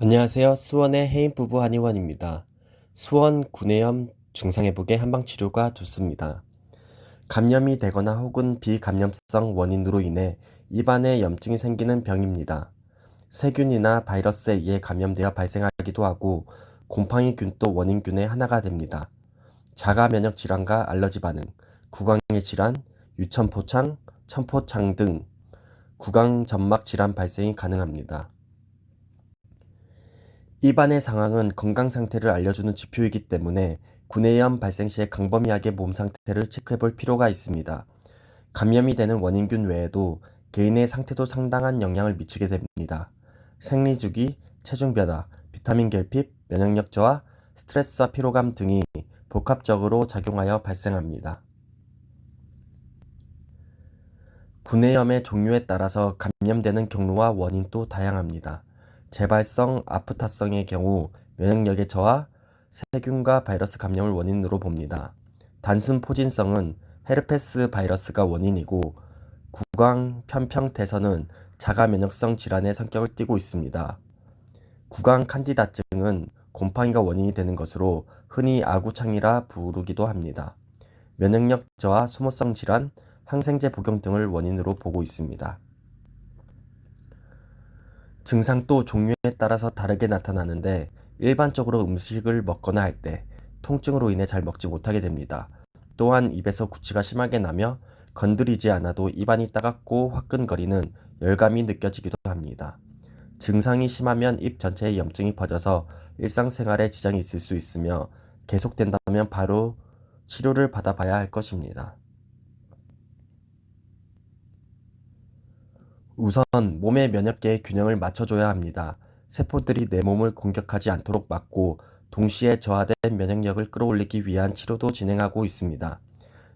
안녕하세요. 수원의 해인 부부 한의원입니다. 수원 구내염 증상회복에 한방치료가 좋습니다. 감염이 되거나 혹은 비감염성 원인으로 인해 입안에 염증이 생기는 병입니다. 세균이나 바이러스에 의해 감염되어 발생하기도 하고 곰팡이균도 원인균의 하나가 됩니다. 자가 면역 질환과 알러지 반응, 구강의 질환, 유천포창, 천포창 등 구강 점막 질환 발생이 가능합니다. 입안의 상황은 건강 상태를 알려주는 지표이기 때문에 구내염 발생 시에 광범위하게 몸 상태를 체크해 볼 필요가 있습니다. 감염이 되는 원인균 외에도 개인의 상태도 상당한 영향을 미치게 됩니다. 생리 주기, 체중 변화, 비타민 결핍, 면역력 저하, 스트레스와 피로감 등이 복합적으로 작용하여 발생합니다. 구내염의 종류에 따라서 감염되는 경로와 원인도 다양합니다. 재발성, 아프타성의 경우 면역력의 저하, 세균과 바이러스 감염을 원인으로 봅니다. 단순 포진성은 헤르페스 바이러스가 원인이고 구강 편평태선은 자가 면역성 질환의 성격을 띠고 있습니다. 구강 칸디다증은 곰팡이가 원인이 되는 것으로 흔히 아구창이라 부르기도 합니다. 면역력 저하, 소모성 질환, 항생제 복용 등을 원인으로 보고 있습니다. 증상도 종류에 따라서 다르게 나타나는데 일반적으로 음식을 먹거나 할 때 통증으로 인해 잘 먹지 못하게 됩니다. 또한 입에서 구취가 심하게 나며 건드리지 않아도 입안이 따갑고 화끈거리는 열감이 느껴지기도 합니다. 증상이 심하면 입 전체에 염증이 퍼져서 일상생활에 지장이 있을 수 있으며 계속된다면 바로 치료를 받아봐야 할 것입니다. 우선 몸의 면역계의 균형을 맞춰줘야 합니다. 세포들이 내 몸을 공격하지 않도록 막고 동시에 저하된 면역력을 끌어올리기 위한 치료도 진행하고 있습니다.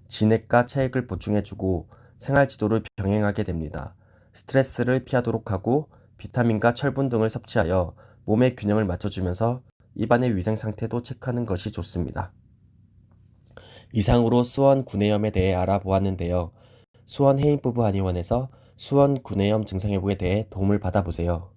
진액과 체액을 보충해주고 생활 지도를 병행하게 됩니다. 스트레스를 피하도록 하고 비타민과 철분 등을 섭취하여 몸의 균형을 맞춰주면서 입안의 위생 상태도 체크하는 것이 좋습니다. 이상으로 수원 구내염에 대해 알아보았는데요. 수원 해인부부 한의원에서 수원 구내염 증상 회복에 대해 도움을 받아보세요.